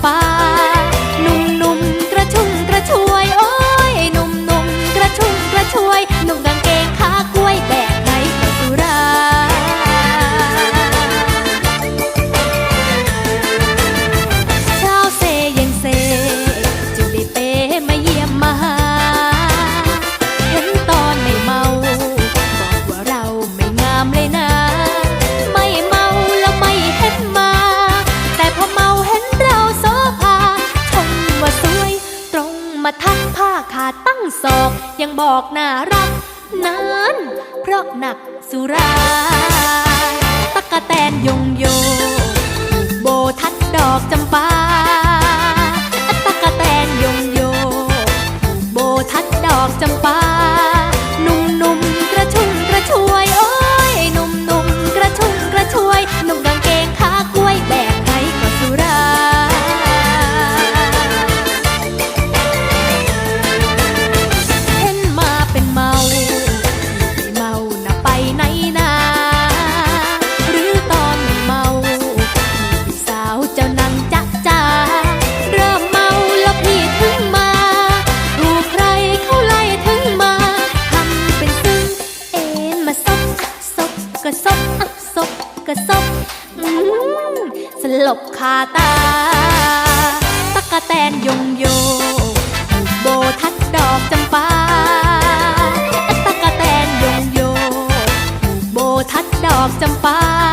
花。 ยังบอกน่ารักนั้นเพราะหนักสุราตะกะแตนยงโย โบทัดดอกจำปาตะกะแตนยงโย โบทัดดอกจำปา กระซบอักซบกระซบสลบคาตา ตะกะแตนยงโย โบทัดดอกจำปาตะกะแตนยงโย โบทัดดอกจำปา